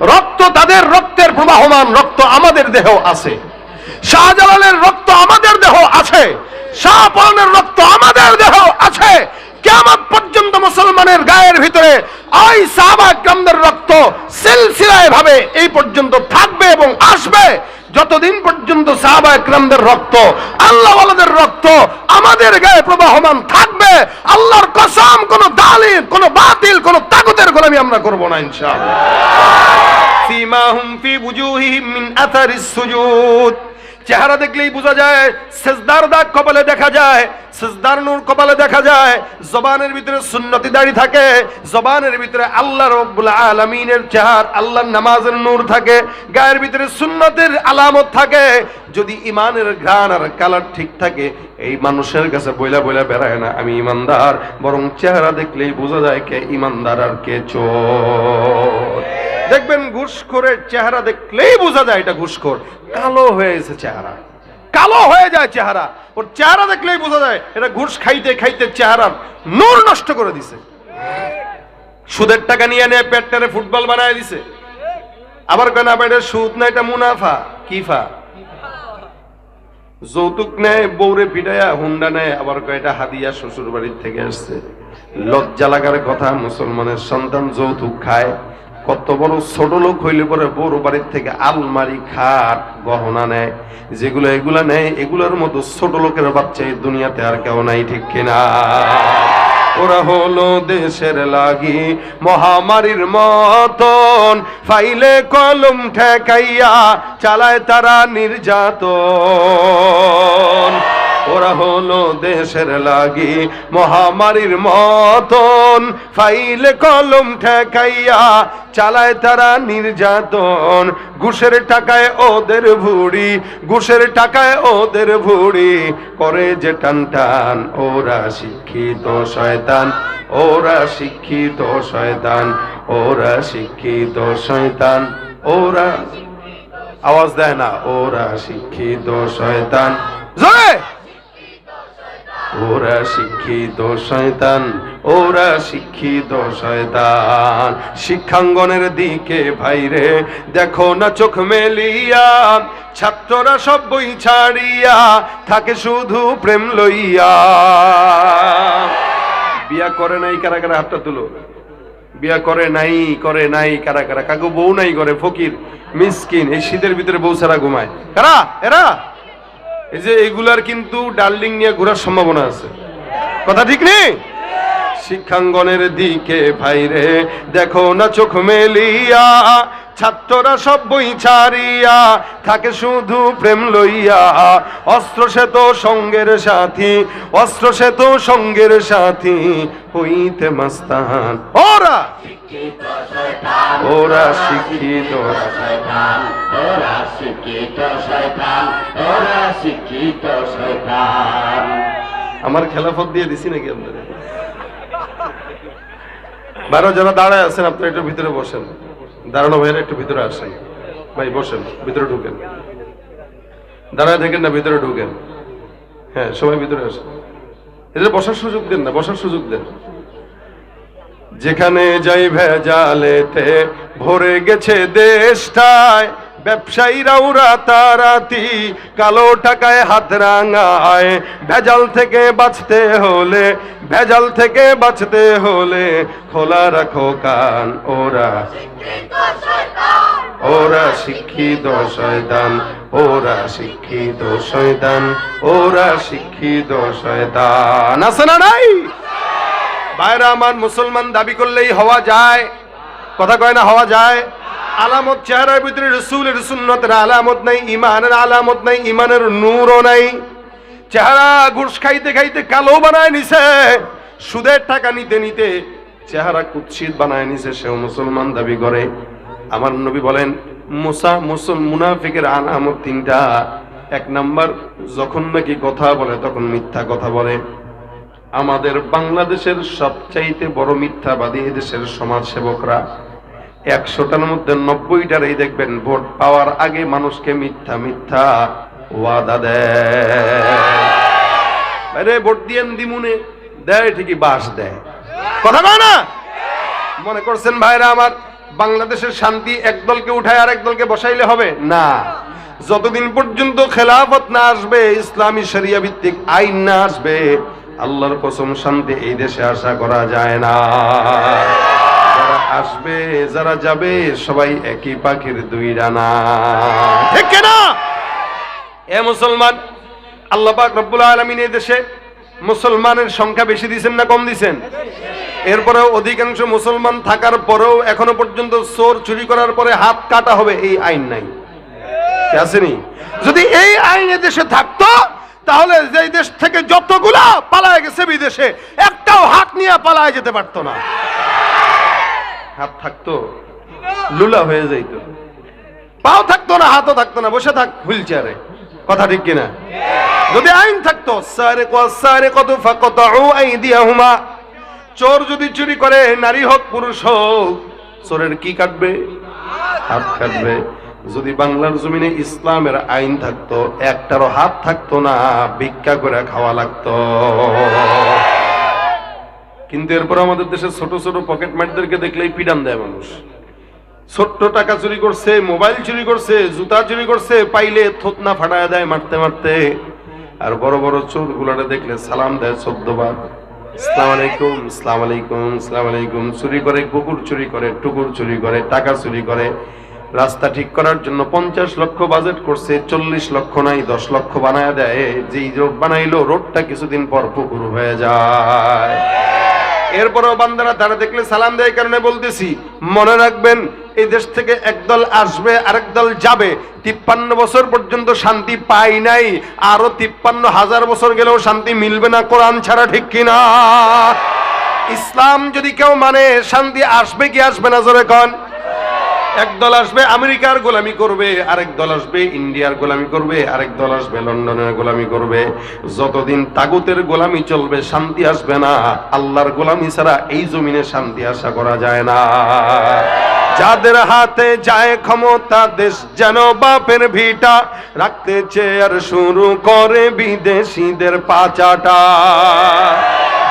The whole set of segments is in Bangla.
রক্ত তাদের রক্তের প্রবাহমান রক্ত আমাদের দেহ আছে। শাহজালালের রক্ত আমাদের দেহ আছে। শাহপালনের রক্ত আমাদের দেহ আছে। কেমন পর্যন্ত মুসলমানের গায়ের ভিতরে আই সাহাবা রক্ত সিলসিলায় ভাবে এই পর্যন্ত থাকবে এবং আসবে। যতদিন পর্যন্ত সাহাবা একরামদের রক্ত, আল্লাহ ওয়ালাদের রক্ত আমাদের গায়ে প্রবাহমান থাকবে, আল্লাহর কসম, কোন দালিল, কোন বাতিল, কোন তাগুতের গোলামি আমরা করব না, ইনশাআল্লাহ। সীমাহুম ফি বুজুহিহিম মিন আথারিস সুজুদ। চেহারা দেখলেই বোঝা যায়, সেজদার দাগ কপালে দেখা যায়, সেজদার নূর কপালে দেখা যায়, জবানের ভিতরে সুন্নতি দাড়ি থাকে, জবানের ভিতরে আল্লাহ রব্বুল আলামিনের চেহার, আল্লাহর নামাজের নূর থাকে, গায়ের ভিতরে সুন্নতের আলামত থাকে। যদি ইমানের ঘ্রাণ আর কালার ঠিক থাকে, এই মানুষের কাছে বইলা বইলা বেড়ায় না, আমি ইমানদার। বরং চেহারা দেখলেই বোঝা যায় কে ইমানদার আর কে চোর। দেখবেন ঘুষখোরের চেহারা দেখলেই বোঝা যায় এটা ঘুষখোর। কালো হয়ে গেছে চেহারা। কালো হয়ে যায় চেহারা। ওর চেহারা দেখলেই বোঝা যায় এটা ঘুষ খাইতে খাইতে চেহারার নূর নষ্ট করে দিছে। সুদের টাকা নিয়ে নিয়ে পেটটারে ফুটবল বানায় দিছে। আবার কেন এটা সুদ না, এটা মুনাফা। কিফা? যৌতুক নেয় বৌরে পিটাইয়া হুন্ডা নেয়, আবার কয়টা হাদিয়া শ্বশুর বাড়ির থেকে আসছে। লজ্জা লাগার কথা মুসলমানের সন্তান যৌতুক খায়। কত বড় ছোট লোক হইলে পরে বড় বাড়ির থেকে আলমারি, খাট, গহনা নেয়। যেগুলো এগুলা নেয়, এগুলোর মতো ছোট লোকের বাচ্চা এই দুনিয়াতে আর কেউ নাই, ঠিক কিনা? ওরা হলো দেশের লাগি মহামারীর মতন। ফাইলে কলম ঠেকাইয়া চালায় তারা নির্যাতন। ওরা হলো দেশের লাগি মহামারীর মতন। ফাইলে, কলম ঠেকাইয়া চালায় তারা নির্যাতন। ঘুষের টাকায় ওদের ভুড়ি, ঘুষের টাকায় ওদের ভুড়ি। করে যে টান টান, ওরা শিক্ষিত শয়তান, ওরা শিক্ষিত শয়তান, ওরা শিক্ষিত শয়তান, ওরা আওয়াজ দেয় না, ওরা শিক্ষিত শয়তান। জোরে! ওরা শিক্ষিত শয়তান, ওরা শিক্ষিত শয়তান। শিক্ষাঙ্গনের দিকে ভাইরে, দেখো না চোখ মেলিয়া, ছাত্ররা সব বই ছাড়িয়া থাকে শুধু প্রেম লইয়া। বিয়া করে নাই, কারা কারা হাতটা তুলো? বিয়া করে নাই করে নাই, কারা কারা? কাকু বউ নাই করে ফকির, মিসকিন, এই শীতের ভিতরে বউ ছাড়া ঘুমায়। কারা? এরা? এই যে এগুলার কিন্তু ডার্লিং নিয়ে ঘোরার সম্ভাবনা আছে। কথা ঠিক নেই? শিক্ষাঙ্গনের দিকে ভাইরে দেখো না চোখ মেলিয়া, ছাত্ররা সব বই ছাড়িয়া, থাকে শুধু প্রেম লইয়া। অস্ত্র সে তো সঙ্গের সাথী, অস্ত্র সে তো সঙ্গের সাথী, হইতে মাস্তান। ওরা! ওরা শিক্ষিত শয়তান। ওরা শিক্ষিত শয়তান। ওরা শিক্ষিত শয়তান। আমার খেলাফত দিয়ে দিছি নাকি আপনাদের বারো যারা দাঁড়ায় আছেন, আপনারা একটু ভিতরে বসেন। দাঁড়ানো ভাইয়েরা একটু ভিতরে আসেন। ভাই, বসেন, ভিতরে ঢুকেন। দাঁড়ায় থাকেন না, ভিতরে ঢুকেন। হ্যাঁ সবাই ভিতরে আসেন। এদের বসার সুযোগ দেন না, বসার সুযোগ দেন। যেখানে যাই ভেজালেতে, ভরে গেছে দেশটায়। ব্যবসায়ীরাও রাতারাতি কালো টাকায় হাত রাঙায়। ভেজাল থেকে বাঁচতে হলে, ভেজাল থেকে বাঁচতে হলে খোলা রাখো কান, ওরা ওরা শিক্ষিত শয়তান, ওরা শিক্ষিত শয়তান, ওরা শিক্ষিত শয়তান। আছে না নাই? ভাইরা আমার মুসলমান দাবি করলেই হওয়া যায়। কথা কয় না, হওয়া যায়? আলামত চেহারার ভিতরে রসুলের সুন্নতের আলামত নাই ইমানের আলামত নাই ইমানের নূরও নাই। চেহারা ঘুষ খাইতে খাইতে কালো বানায় নিছে, সুদের টাকা নিতে নিতে চেহারা কুৎসিত বানায় নিছে, সেও মুসলমান দাবি করে। আমার নবী বলেন, মুসা মুসল মুনাফিকের আলামত তিনটা। এক নাম্বার, যখন নাকি কথা বলে, তখন মিথ্যা কথা বলে। আমাদের বাংলাদেশের সবচাইতে বড় মিথ্যাবাদী এদেশের সমাজ সেবকরা একশোটার মধ্যে নব্বইটার এই দেখবেন ভোট পাওয়ার আগে মানুষকে মিথ্যা মিথ্যা ওয়াদা দেয়। ভোট দিয়েন দিমুনে, দেয় ঠিকই, বাস দেয়। কথা কয় না? মনে করছেন ভাইরা আমার, বাংলাদেশের শান্তি একদলকে উঠায় আর একদলকে বসাইলে হবে? না। যতদিন পর্যন্ত খেলাফত না আসবে, ইসলামী শরিয়া ভিত্তিক আইন না আসবে আল্লাহর কসম শান্তি এই দেশে আশা করা যায় না। যারা আসবে যারা যাবে সবাই একই পাখির দুই ডানা। ঠিক না এ মুসলমান আল্লাহ পাক রব্বুল আলামিন এই দেশে মুসলমানের সংখ্যা বেশি দিয়েছেন না কম দিয়েছেন এরপরেও অধিকাংশ মুসলমান থাকার পরেও এখনও পর্যন্ত চোর চুরি করার পরে হাত কাটা হবে এই আইন নাই। আসেনি যদি এই আইন এ দেশে থাকতো তাহলে যে দেশ থেকে যতগুলা পালায় গেছে বিদেশে, একটাও হাত নিয়ে পালায় যেতে পারতো না। হাত থাকতো, লুলা হয়ে যাইতো। পাও থাকতো না, হাতও থাকতো না, বসে থাক হুইল চেয়ারে। কথা ঠিক কিনা? যদি আইন থাকতো সারে সারে কত ফাকত আইদিয়াহুমা। চোর যদি চুরি করে, নারী হোক, পুরুষ হোক, চোরের কি কাটবে? হাত কাটবে। যদি বাংলার জমিনে ইসলামের আইন থাকতো, একটারও হাত থাকতো না, ভিক্ষা করে খাওয়া লাগতো। কিন্তু এরপর আমাদের দেশের ছোট ছোট পকেট ম্যাটদেরকে দেখলেই পিডান দেয় মানুষ। ছোট্ট টাকা চুরি করছে, মোবাইল চুরি করছে, জুতা চুরি করছে, পাইলে থতনা ফাটায় দেয় মারতে মারতে। আর বড় বড় চোর গুলাটা দেখলে সালাম দেয় চোদ্দ বার ইসলাম আলাইকুম ইসলাম আলাইকুম ইসলাম আলাইকুম। চুরি করে, কুকুর চুরি করে, টুকুর চুরি করে, টাকা চুরি করে। রাস্তা ঠিক করার জন্য পঞ্চাশ লক্ষ বাজেট করছে, চল্লিশ লক্ষ নাই, দশ লক্ষ বানায় দেয়। যেই রোড বানাইলো রোডটা কিছুদিন পর পুকুর হয়ে যায়। এরপরেও বান্দারা তারা দেখলে সালাম দেয় কারণে বলতেছি, মনে রাখবেন, এই দেশ থেকে একদল আসবে, আরেক দল যাবে। তিপ্পান্ন বছর পর্যন্ত শান্তি পাই নাই, আরও তিপ্পান্ন হাজার বছর গেলেও শান্তি মিলবে না, কোরআন ছাড়া ঠিক কিনা? ইসলাম যদি কেউ মানে শান্তি আসবে কি আসবে না, জোরে কন। এক দল আসবে, আমেরিকার গোলামি করবে, আরেক দল আসবে, ইন্ডিয়ার গোলামি করবে, আরেক দল আসবে, লন্ডনের গোলামি করবে। যতদিন তাগুতের গোলামি চলবে, শান্তি আসবে না। আল্লাহর গোলামি ছাড়া এই জমিনে শান্তি আশা করা যায় না। যাদের হাতে যায় ক্ষমতা, দেশ যেন বাপের ভিটা। রাখতে চেয়ার শুরু করে বিদেশিদের পাচাটা।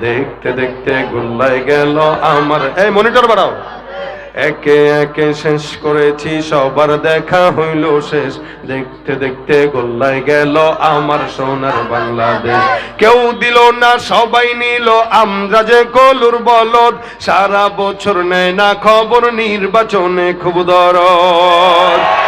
দেখতে দেখতে গোল্লায় গেল আমার। এই মনিটর বাড়াও। একে একে শেষ করেছি, সবার দেখা হইল শেষ। দেখতে দেখতে গোল্লায় গেল আমার সোনার বাংলাদেশ। কেউ দিল না, সবাই নিল আমরা যে কলুর বলদ। সারা বছর নেয় না খবর, নির্বাচনে খুব দরদ।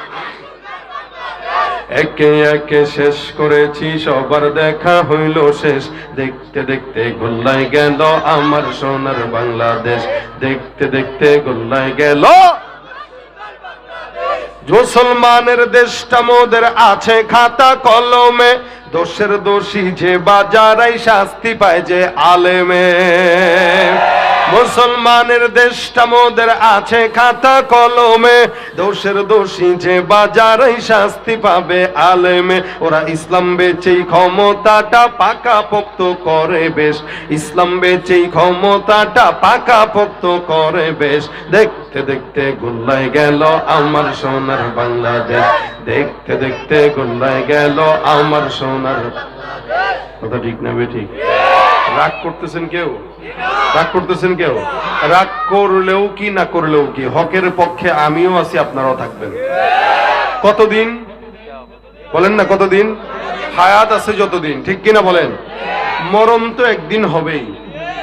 একে একে শেষ করেছি, সবার দেখা হইল শেষ। দেখতে দেখতে গোল্লায় গেল আমার সোনার বাংলাদেশ। দেখতে দেখতে গোল্লায় গেল মুসলমানের দেশটা মোদের আছে খাতা কলমে। দোষের দোষী যে বাজারাই শাস্তি পায় যে আলেমে। মুসলমানের দেশটা মোদের আছে খাতা কলমে। দোষের দোষী যে বাজারাই শাস্তি পাবে আলেমে। ওরা ইসলাম বেচেই ক্ষমতাটা পাকা পোক্ত করে বেশ। ইসলাম বেচেই ক্ষমতাটা পাকা পোক্ত করে বেশ। দেখতে দেখতে গোল্লায় গেল আমার সোনার বাংলাদেশ। দেখতে দেখতে গোল্লায় গেল আমার সোনার কথা ঠিক না বে ঠিক? রাগ করতেছেন কেউ? রাগ করতেছেন কেউ? রাগ করলেও কি, না করলেও কি? হকের পক্ষে আমিও আছি, আপনারাও থাকবেন। কতদিন? বলেন না কতদিন? হায়াত আছে যতদিন, ঠিক কিনা বলেন? মরণ তো একদিন হবেই।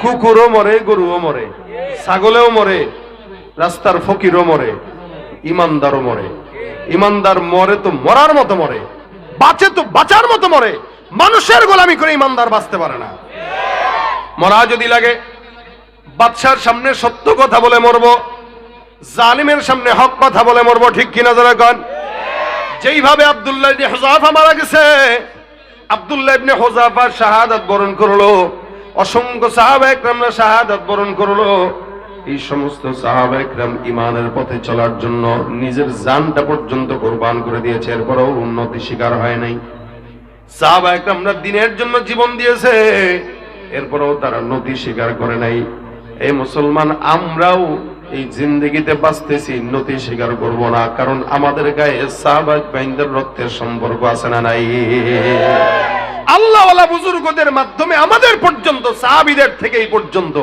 কুকুরও মরে, গরুও মরে, ছাগলেও মরে, রাস্তার ফকিরও মরে, ইমানদারও মরে। ইমানদার মরে তো মরার মতো মরে, বাঁচে তো বাঁচার মতো মরে। মানুষের গোলামি করে ইমানদার বাঁচতে পারে না। মরা যদি লাগে, বাদশার সামনে সত্য কথা বলে মরব, জালিমের সামনে হক কথা বলে মরব, ঠিক কিনা যারা কন? যেইভাবে আব্দুল্লাহ ইবনে হুজাফা মারা গেছে, আব্দুল্লাহ ইবনে হুজাফা শাহাদাত বরণ করল, অসংখ্য সাহাবা একরামরা শাহাদাত বরণ করল। এই সমস্ত সাহাবা একরাম ইমানের পথে চলার জন্য নিজের জানটা পর্যন্ত কোরবান করে দিয়েছে, এরপরও উন্নতি শিকার হয় নাই। সাহাবা একরামরা দিনের জন্য জীবন দিয়েছে এরপরও তারা নদী স্বীকার করে নাই। এই মুসলমান, আমরাও এই জিন্দগিতে বাঁচতেছি নতি স্বীকার করব না, কারণ আমাদের গায়ে সাহাবাক বাইন্দের রক্তের সম্পর্ক আছে না নাই। আল্লাহওয়ালা বুজুর্গদের মাধ্যমে আমাদের পর্যন্ত, সাহাবিদের থেকে এই পর্যন্ত